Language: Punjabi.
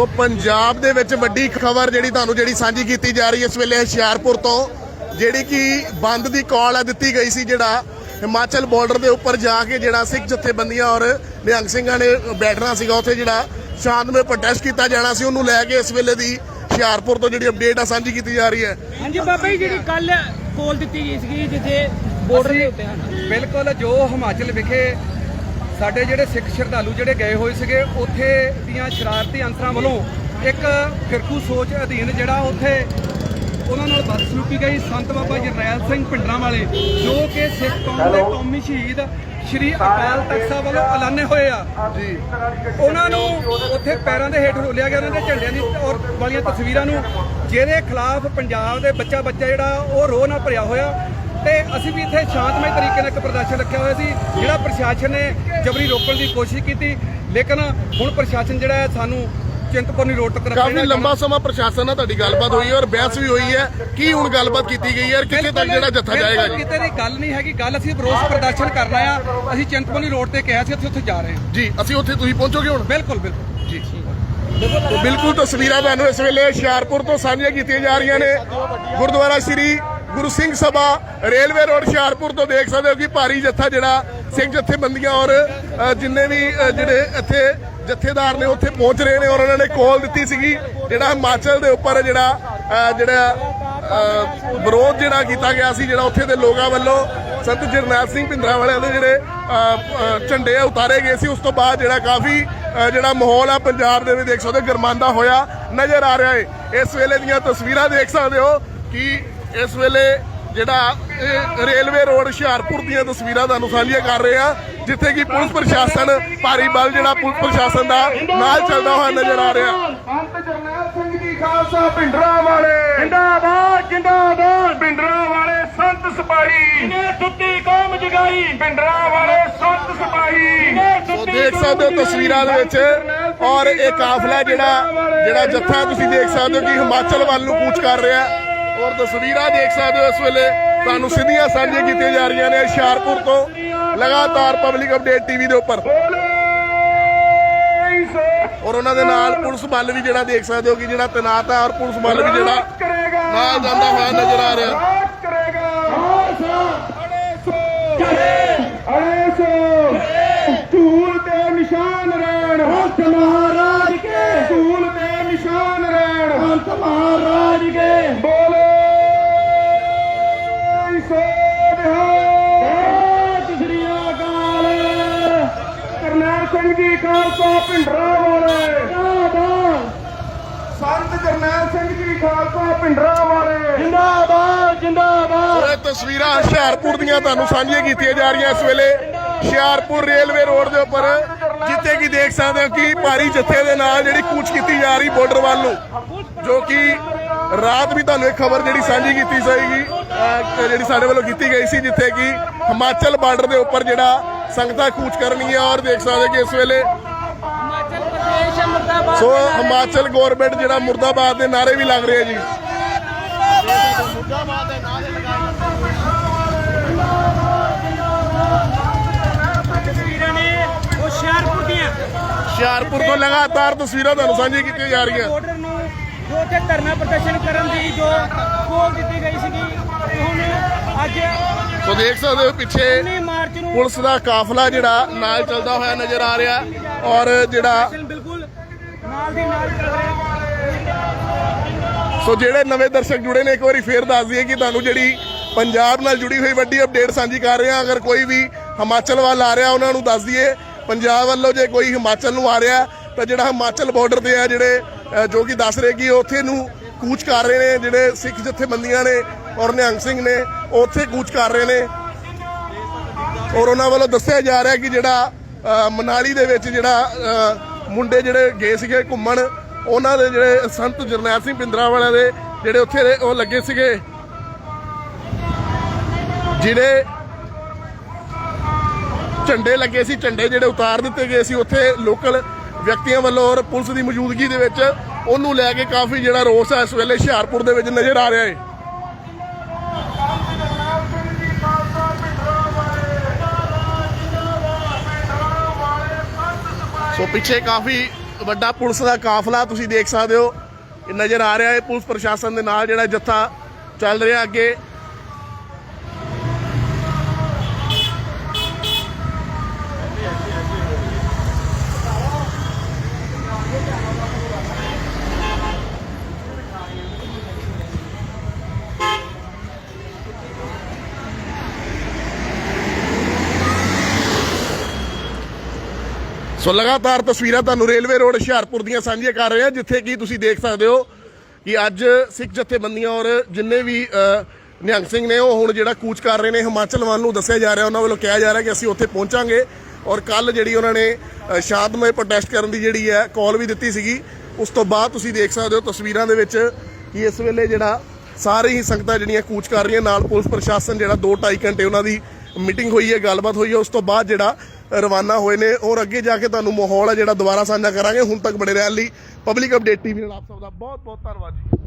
ਸੋ ਪੰਜਾਬ ਦੇ ਵਿੱਚ ਵੱਡੀ ਖਬਰ ਜਿਹੜੀ ਤੁਹਾਨੂੰ ਜਿਹੜੀ ਸਾਂਝੀ ਕੀਤੀ ਜਾ ਰਹੀ ਹੈ ਇਸ ਵੇਲੇ ਹੁਸ਼ਿਆਰਪੁਰ ਤੋਂ ਜਿਹੜੀ ਕਿ ਬੰਦ ਦੀ ਕਾਲ ਹੈ ਦਿੱਤੀ ਗਈ ਸੀ ਜਿਹੜਾ ਹਿਮਾਚਲ ਬਾਰਡਰ ਦੇ ਉੱਪਰ ਜਾ ਕੇ ਜਿਹੜਾ ਸਿੱਖ ਜਥੇਬੰਦੀਆਂ ਔਰ ਨਿਹੰਗ ਸਿੰਘਾਂ ਨੇ ਬੈਠਣਾ ਸੀਗਾ ਉੱਥੇ ਜਿਹੜਾ ਸ਼ਾਂਤਮਈ ਪ੍ਰੋਟੈਸਟ ਕੀਤਾ ਜਾਣਾ ਸੀ ਉਹਨੂੰ ਲੈ ਕੇ ਇਸ ਵੇਲੇ ਦੀ ਹੁਸ਼ਿਆਰਪੁਰ ਤੋਂ ਜਿਹੜੀ ਅਪਡੇਟ ਆ ਸਾਂਝੀ ਕੀਤੀ ਜਾ ਰਹੀ ਹੈ। ਹਾਂਜੀ ਬਾਬਾ ਜੀ ਜਿਹੜੀ ਕੱਲ ਕੋਲ ਦਿੱਤੀ ਗਈ ਸੀਗੀ ਜਿੱਥੇ ਬਾਰਡਰ ਦੇ ਉੱਤੇ ਹਨ ਬਿਲਕੁਲ ਜੋ ਹਿਮਾਚਲ ਵਿਖੇ ਸਾਡੇ ਜਿਹੜੇ ਸਿੱਖ ਸ਼ਰਧਾਲੂ ਜਿਹੜੇ ਗਏ ਹੋਏ ਸੀਗੇ ਉੱਥੇ ਦੀਆਂ ਸ਼ਰਾਰਤੀ ਅੰਸਰਾਂ ਵੱਲੋਂ ਇੱਕ ਫਿਰਕੂ ਸੋਚ ਅਧੀਨ ਜਿਹੜਾ ਉੱਥੇ ਉਹਨਾਂ ਨਾਲ ਬਦਸਲੂਕੀ ਗਈ ਸੰਤ ਬਾਬਾ ਜਰਨੈਲ ਸਿੰਘ ਪਿੰਡਰਾਂ ਵਾਲੇ ਜੋ ਕਿ ਸਿੱਖ ਕੌਮ ਦੇ ਕੌਮੀ ਸ਼ਹੀਦ ਸ਼੍ਰੀ ਅਕਾਲ ਤਖਤ ਸਾਹਿਬ ਵੱਲੋਂ ਐਲਾਨੇ ਹੋਏ ਆ। ਜੀ। ਉਹਨਾਂ ਨੂੰ ਉੱਥੇ ਪੈਰਾਂ ਦੇ ਹੇਠ ਰੋਲਿਆ ਗਿਆ ਉਹਨਾਂ ਦੇ ਝੰਡਿਆਂ ਦੀ ਔਰ ਵਾਲੀਆਂ ਤਸਵੀਰਾਂ ਨੂੰ ਜਿਹਦੇ ਖਿਲਾਫ ਪੰਜਾਬ ਦੇ ਬੱਚਾ ਬੱਚਾ ਜਿਹੜਾ ਉਹ ਰੋਹ ਨਾਲ ਭਰਿਆ ਹੋਇਆ। ਤੇ ਅਸੀਂ ਵੀ ਇੱਥੇ ਸ਼ਾਂਤਮਈ ਤਰੀਕੇ ਨਾਲ ਇੱਕ ਪ੍ਰਦਰਸ਼ਨ ਰੱਖਿਆ ਹੋਇਆ ਸੀ ਜਿਹੜਾ ਪ੍ਰਸ਼ਾਸਨ ਨੇ ਜਬਰੀ ਰੋਕਣ ਦੀ ਕੋਸ਼ਿਸ਼ ਕੀਤੀ। ਲੇਕਿਨ ਹੁਣ ਪ੍ਰਸ਼ਾਸਨ ਜਿਹੜਾ ਹੈ ਸਾਨੂੰ ਚਿੰਤਪੁਰਨੀ ਰੋਡ ਤੱਕ ਰੱਖਣਾ ਕਾਫੀ ਲੰਬਾ ਸਮਾਂ ਪ੍ਰਸ਼ਾਸਨ ਨਾਲ ਤੁਹਾਡੀ ਗੱਲਬਾਤ ਹੋਈ ਹੈ ਔਰ ਬਹਿਸ ਵੀ ਹੋਈ ਹੈ। ਕੀ ਹੁਣ ਗੱਲਬਾਤ ਕੀਤੀ ਗਈ ਹੈ ਕਿੱਥੇ ਤੱਕ ਜਿਹੜਾ ਜੱਥਾ ਜਾਏਗਾ ਜੀ? ਕਿਤੇ ਦੀ ਗੱਲ ਨਹੀਂ ਹੈਗੀ। ਗੱਲ ਅਸੀਂ ਵਿਰੋਧ ਪ੍ਰਦਰਸ਼ਨ ਕਰਨਾ ਆ ਅਸੀਂ ਚਿੰਤਪੁਰਨੀ ਰੋਡ ਤੇ ਕਿਹਾ ਸੀ ਅਸੀਂ ਉੱਥੇ ਜਾ ਰਹੇ ਹਾਂ। ਜੀ ਅਸੀਂ ਉੱਥੇ ਤੁਸੀਂ ਪਹੁੰਚੋਗੇ ਹੁਣ? ਬਿਲਕੁਲ ਬਿਲਕੁਲ। ਜੀ। ਬਿਲਕੁਲ ਤਸਵੀਰਾਂ ਤੁਹਾਨੂੰ ਇਸ ਵੇਲੇ ਹੁਸ਼ਿਆਰਪੁਰ ਤੋਂ ਸਾਂਝੀਆਂ ਕੀਤੀਆਂ ਜਾ ਰਹੀਆਂ ਨੇ। ਗੁਰਦੁਆਰਾ ਸ੍ਰੀ ਗੁਰੂ ਸਿੰਘ ਸਭਾ ਰੇਲਵੇ ਰੋਡ ਹੁਸ਼ਿਆਰਪੁਰ ਤੋਂ ਦੇਖ ਸਕਦੇ ਹੋ ਕਿ ਭਾਰੀ ਜੱਥਾ ਜਿਹੜਾ ਸਿੰਘ ਜਥੇਬੰਦੀਆਂ ਔਰ ਜਿੰਨੇ ਵੀ ਜਿਹੜੇ ਇੱਥੇ ਜਥੇਦਾਰ ਨੇ ਉੱਥੇ ਪਹੁੰਚ ਰਹੇ ਨੇ ਔਰ ਉਹਨਾਂ ਨੇ ਕੋਲ ਦਿੱਤੀ ਸੀਗੀ। ਜਿਹੜਾ ਹਿਮਾਚਲ ਦੇ ਉੱਪਰ ਜਿਹੜਾ ਜਿਹੜਾ ਵਿਰੋਧ ਜਿਹੜਾ ਕੀਤਾ ਗਿਆ ਸੀ, ਜਿਹੜਾ ਉੱਥੇ ਦੇ ਲੋਕਾਂ ਵੱਲੋਂ ਸੰਤ ਜਰਨੈਲ ਸਿੰਘ ਭਿੰਦਰਾ ਵਾਲਿਆਂ ਦੇ ਜਿਹੜੇ ਝੰਡੇ ਆ ਉਤਾਰੇ ਗਏ ਸੀ। ਉਸ ਤੋਂ ਬਾਅਦ ਜਿਹੜਾ ਕਾਫੀ ਜਿਹੜਾ ਮਾਹੌਲ ਆ ਪੰਜਾਬ ਦੇ ਵਿੱਚ ਦੇਖ ਸਕਦੇ ਹੋ ਗਰਮਾਂਦਾ ਹੋਇਆ ਨਜ਼ਰ ਆ ਰਿਹਾ ਏ। ਇਸ ਵੇਲੇ ਦੀਆਂ ਤਸਵੀਰਾਂ ਦੇਖ ਸਕਦੇ ਹੋ ਕਿ ਇਸ ਵੇਲੇ ਜਿਹੜਾ ਇਹ ਰੇਲਵੇ ਰੋਡ ਹੁਸ਼ਿਆਰਪੁਰ ਦੀਆਂ ਤਸਵੀਰਾਂ ਤੁਹਾਨੂੰ ਸਾਂਝੀਆਂ ਕਰ ਰਹੇ ਆ ਜਿੱਥੇ ਕਿ ਪੁਲਿਸ ਪ੍ਰਸ਼ਾਸਨ ਭਾਰੀ ਬਲ ਜਿਹੜਾ ਪੁਲਿਸ ਪ੍ਰਸ਼ਾਸਨ ਦਾ ਨਾਲ ਚੱਲਦਾ ਹੋਇਆ ਨਜ਼ਰ ਆ ਰਿਹਾ। ਸੰਤ ਜਰਨੈਲ ਸਿੰਘ ਜੀ ਖਾਲਸਾ ਪਿੰਡਰਾ ਵਾਲੇ ਜਿੰਦਾਬਾਦ ਜਿੰਦਾਬਾਦ। ਪਿੰਡਰਾ ਵਾਲੇ ਸੰਤ ਸਿਪਾਹੀ। ਨੇ ਟੁੱਟੀ ਕੌਮ ਜਗਾਈ। ਪਿੰਡਰਾ ਵਾਲੇ ਸੰਤ ਸਿਪਾਹੀ। ਸੋ ਦੇਖ ਸਕਦੇ ਹੋ ਤਸਵੀਰਾਂ ਦੇ ਵਿੱਚ ਔਰ ਇਹ ਕਾਫਲਾ ਜਿਹੜਾ ਜਿਹੜਾ ਜੱਥਾ ਤੁਸੀਂ ਦੇਖ ਸਕਦੇ ਹੋ ਕਿ ਹਿਮਾਚਲ ਵੱਲ ਨੂੰ ਕੂਚ ਕਰ ਰਿਹਾ। ਹੈ ਔਰ ਤਸਵੀਰਾਂ ਦੇਖ ਸਕਦੇ ਹੋ ਇਸ ਵੇਲੇ। ਤੁਹਾਨੂੰ ਸਿੱਧੀਆਂ ਸਾਂਝੀਆਂ ਕੀਤੀਆਂ ਜਾ ਰਹੀਆਂ ਨੇ ਹੁਸ਼ਿਆਰਪੁਰ ਤੋਂ। ਲਗਾਤਾਰ ਪਬਲਿਕ ਅਪਡੇਟ ਟੀਵੀ ਦੇ ਉੱਪਰ। ਔਰ ਉਹਨਾਂ ਦੇ ਨਾਲ ਪੁਲਿਸ ਬਲ ਵੀ ਜਿਹੜਾ ਦੇਖ ਸਕਦੇ ਹੋ ਕਿ ਜਿਹੜਾ ਤੈਨਾਤ ਹੈ ਔਰ ਪੁਲਿਸ ਬਲ ਵੀ ਜਿਹੜਾ ਨਾਲ ਜਾਂਦਾ ਹੋਇਆ ਨਜ਼ਰ ਆ ਰਿਹਾ। ਕਰੇਗਾ। ਸੋ ਬਿਹਾਰ ਸ੍ਰੀ ਅਕਾਲ। ਕਰਨੈਲ ਸਿੰਘ ਜੀ ਖਾਲਸਾ ਪਿੰਡਰਾ ਵਾਲੇ। ਜਿੰਦਾਬਾਦ। ਸੰਤ ਜਰਨੈਲ ਸਿੰਘ ਜੀ ਖਾਲਸਾ ਪਿੰਡਰਾ ਵਾਲੇ। ਜਿੰਦਾਬਾਦ ਜਿੰਦਾਬਾਦ। ਔਰ ਇਹ ਤਸਵੀਰਾਂ ਹੁਸ਼ਿਆਰਪੁਰ ਦੀਆਂ ਤੁਹਾਨੂੰ ਸਾਂਝੀਆਂ ਕੀਤੀਆਂ ਜਾ ਰਹੀਆਂ ਇਸ ਵੇਲੇ। ਹੁਸ਼ਿਆਰਪੁਰ ਰੇਲਵੇ ਰੋਡ ਦੇ ਉੱਪਰ ਜਿੱਥੇ ਕਿ ਦੇਖ ਸਕਦੇ ਹੋ ਕਿ ਭਾਰੀ ਜੱਥੇ ਦੇ ਨਾਲ ਜਿਹੜੀ ਕੂਚ ਕੀਤੀ ਜਾ ਰਹੀ ਬਾਰਡਰ ਵੱਲ ਨੂੰ ਜੋ ਕਿ ਰਾਤ ਵੀ ਤੁਹਾਨੂੰ ਇੱਕ ਖਬਰ ਜਿਹੜੀ ਸਾਂਝੀ ਕੀਤੀ ਜਾਏਗੀ। ਜਿਹੜੀ ਸਾਡੇ ਵੱਲੋਂ ਕੀਤੀ ਗਈ ਸੀ ਜਿੱਥੇ ਕਿ ਹਿਮਾਚਲ ਬਾਰਡਰ ਦੇ ਉੱਪਰ ਜਿਹੜਾ ਸੰਗਤਾਂ ਕੂਚ ਕਰਨਗੀਆਂ ਔਰ ਦੇਖ ਸਕਦੇ ਕਿ ਇਸ ਵੇਲੇ ਹਿਮਾਚਲ ਪ੍ਰਦੇਸ਼ ਮੁਰਦਾਬਾਦ ਸੋ ਹਿਮਾਚਲ ਗਵਰਨਮੈਂਟ ਜਿਹੜਾ ਮੁਰਦਾਬਾਦ ਦੇ ਨਾਰੇ ਵੀ ਲੱਗ ਰਹੇ ਜੀ। ਨੇ ਹੁਸ਼ਿਆਰਪੁਰ ਤੋਂ ਲਗਾਤਾਰ ਤਸਵੀਰਾਂ ਤੁਹਾਨੂੰ ਸਾਂਝੀਆਂ ਕੀਤੀਆਂ ਜਾ ਰਹੀਆਂ। ਬਾਰਡਰ ਨੂੰ ਜੋ ਤੇ ਧਰਨਾ ਪ੍ਰਦਰਸ਼ਨ ਕਰਨ ਦੀ ਜੋ ਕੋਲ ਦਿੱਤੀ ਗਈ ਸੀਗੀ ਸੋ ਦੇਖ ਸਕਦੇ ਹੋ ਪਿੱਛੇ 19 ਮਾਰਚ ਨੂੰ ਪੁਲਿਸ ਦਾ ਕਾਫਲਾ ਜਿਹੜਾ ਨਾਲ ਚੱਲਦਾ ਹੋਇਆ ਨਜ਼ਰ ਆ ਰਿਹਾ ਔਰ ਜਿਹੜਾ ਸੋ ਜਿਹੜੇ ਨਵੇਂ ਦਰਸ਼ਕ ਜੁੜੇ ਨੇ ਇੱਕ ਵਾਰੀ ਫੇਰ ਦੱਸ ਦਈਏ ਕਿ ਤੁਹਾਨੂੰ ਜਿਹੜੀ ਪੰਜਾਬ ਨਾਲ ਜੁੜੀ ਹੋਈ ਵੱਡੀ ਅਪਡੇਟ ਸਾਂਝੀ ਕਰ ਰਹੇ ਹਾਂ। ਅਗਰ ਕੋਈ ਵੀ ਹਿਮਾਚਲ ਵੱਲ ਆ ਰਿਹਾ ਉਹਨਾਂ ਨੂੰ ਦੱਸ ਦਈਏ। ਪੰਜਾਬ ਵੱਲੋਂ ਜੇ ਕੋਈ ਹਿਮਾਚਲ ਨੂੰ ਆ ਰਿਹਾ ਤਾਂ ਜਿਹੜਾ ਹਿਮਾਚਲ ਬਾਰਡਰ ਤੇ ਆ ਜਿਹੜੇ ਜੋ ਕਿ ਦੱਸ ਰਹੇ ਕਿ ਉੱਥੇ ਨੂੰ ਕੂਚ ਕਰ ਰਹੇ ਨੇ ਜਿਹੜੇ ਸਿੱਖ ਜਥੇਬੰਦੀਆਂ ਨੇ ਔਰ ਨਿਹੰਗ ਸਿੰਘ ਨੇ ਉਹ ਉੱਥੇ ਕੂਚ ਕਰ ਰਹੇ ਨੇ। ਔਰ ਉਹਨਾਂ ਵੱਲੋਂ ਦੱਸਿਆ ਜਾ ਰਿਹਾ ਕਿ ਜਿਹੜਾ ਮਨਾਲੀ ਦੇ ਵਿੱਚ ਜਿਹੜਾ ਮੁੰਡੇ ਜਿਹੜੇ ਗਏ ਸੀਗੇ ਘੁੰਮਣ, ਉਹਨਾਂ ਦੇ ਜਿਹੜੇ ਸੰਤ ਜਰਨੈਲ ਸਿੰਘ ਪਿੰਦਰਾ ਦੇ ਜਿਹੜੇ ਉੱਥੇ ਦੇ ਉਹ ਲੱਗੇ ਸੀਗੇ। ਜਿਹੜੇ ਝੰਡੇ ਲੱਗੇ ਸੀ, ਝੰਡੇ ਜਿਹੜੇ ਉਤਾਰ ਦਿੱਤੇ ਗਏ ਸੀ, ਉੱਥੇ ਲੋਕਲ ਵਿਅਕਤੀਆਂ ਵੱਲੋਂ ਔਰ ਪੁਲਿਸ ਦੀ ਮੌਜੂਦਗੀ ਦੇ ਵਿੱਚ ਉਹਨੂੰ ਲੈ ਕੇ ਕਾਫੀ ਜਿਹੜਾ ਰੋਸ ਹੈ, ਇਸ ਵੇਲੇ ਹੁਸ਼ਿਆਰਪੁਰ ਦੇ ਵਿੱਚ ਨਜ਼ਰ ਆ ਰਿਹਾ ਹੈ। ਸੋ ਪਿੱਛੇ ਕਾਫੀ ਵੱਡਾ ਪੁਲਿਸ ਦਾ ਕਾਫਲਾ ਤੁਸੀਂ ਦੇਖ ਸਕਦੇ ਹੋ। ਨਜ਼ਰ ਆ ਰਿਹਾ ਹੈ ਪੁਲਿਸ ਪ੍ਰਸ਼ਾਸਨ ਦੇ ਨਾਲ ਜਿਹੜਾ ਜੱਥਾ ਚੱਲ ਰਿਹਾ ਅੱਗੇ। ਸੋ ਲਗਾਤਾਰ ਤਸਵੀਰਾਂ ਤੁਹਾਨੂੰ ਰੇਲਵੇ ਰੋਡ ਹੁਸ਼ਿਆਰਪੁਰ ਦੀਆਂ ਸਾਂਝੀਆਂ ਕਰ ਰਹੇ ਹਾਂ ਜਿੱਥੇ ਕਿ ਤੁਸੀਂ ਦੇਖ ਸਕਦੇ ਹੋ ਕਿ ਅੱਜ ਸਿੱਖ ਜਥੇਬੰਦੀਆਂ ਔਰ ਜਿੰਨੇ ਵੀ ਨਿਹੰਗ ਸਿੰਘ ਨੇ ਉਹ ਹੁਣ ਜਿਹੜਾ ਕੂਚ ਕਰ ਰਹੇ ਨੇ ਹਿਮਾਚਲ ਵੱਲ ਨੂੰ ਦੱਸਿਆ ਜਾ ਰਿਹਾ ਉਹਨਾਂ ਵੱਲੋਂ ਕਿਹਾ ਜਾ ਰਿਹਾ ਕਿ ਅਸੀਂ ਉੱਥੇ ਪਹੁੰਚਾਂਗੇ ਔਰ ਕੱਲ ਜਿਹੜੀ ਉਹਨਾਂ ਨੇ ਅ, ਸ਼ਾਂਤਮਈ ਪ੍ਰੋਟੈਸਟ ਕਰਨ ਦੀ ਜਿਹੜੀ ਹੈ ਕਾਲ ਵੀ ਦਿੱਤੀ ਸੀਗੀ। ਉਸ ਤੋਂ ਬਾਅਦ ਤੁਸੀਂ ਦੇਖ ਸਕਦੇ ਹੋ ਤਸਵੀਰਾਂ ਦੇ ਵਿੱਚ ਕਿ ਇਸ ਵੇਲੇ ਜਿਹੜਾ ਸਾਰੇ ਹੀ ਸੰਗਤਾਂ ਜਿਹੜੀਆਂ ਕੂਚ ਕਰ ਰਹੀਆਂ ਨਾਲ ਪੁਲਿਸ ਪ੍ਰਸ਼ਾਸਨ ਜਿਹੜਾ 2.5 ਘੰਟੇ ਉਹਨਾਂ ਦੀ ਮੀਟਿੰਗ ਹੋਈ ਹੈ ਗੱਲਬਾਤ ਹੋਈ ਹੈ। ਉਸ ਤੋਂ ਬਾਅਦ ਜਿਹੜਾ ਰਵਾਨਾ ਹੋਏ ਨੇ ਔਰ ਅੱਗੇ ਜਾ ਕੇ ਤੁਹਾਨੂੰ ਮਾਹੌਲ ਹੈ ਜਿਹੜਾ ਦੁਬਾਰਾ ਸਾਂਝਾ ਕਰਾਂਗੇ। ਹੁਣ ਤੱਕ ਬੜੇ ਰਹਿਣ ਲਈ ਪਬਲਿਕ ਅਪਡੇਟ ਟੀਵੀ ਨਾਲ ਆਪ ਸਭ ਦਾ ਬਹੁਤ ਬਹੁਤ ਧੰਨਵਾਦ ਜੀ।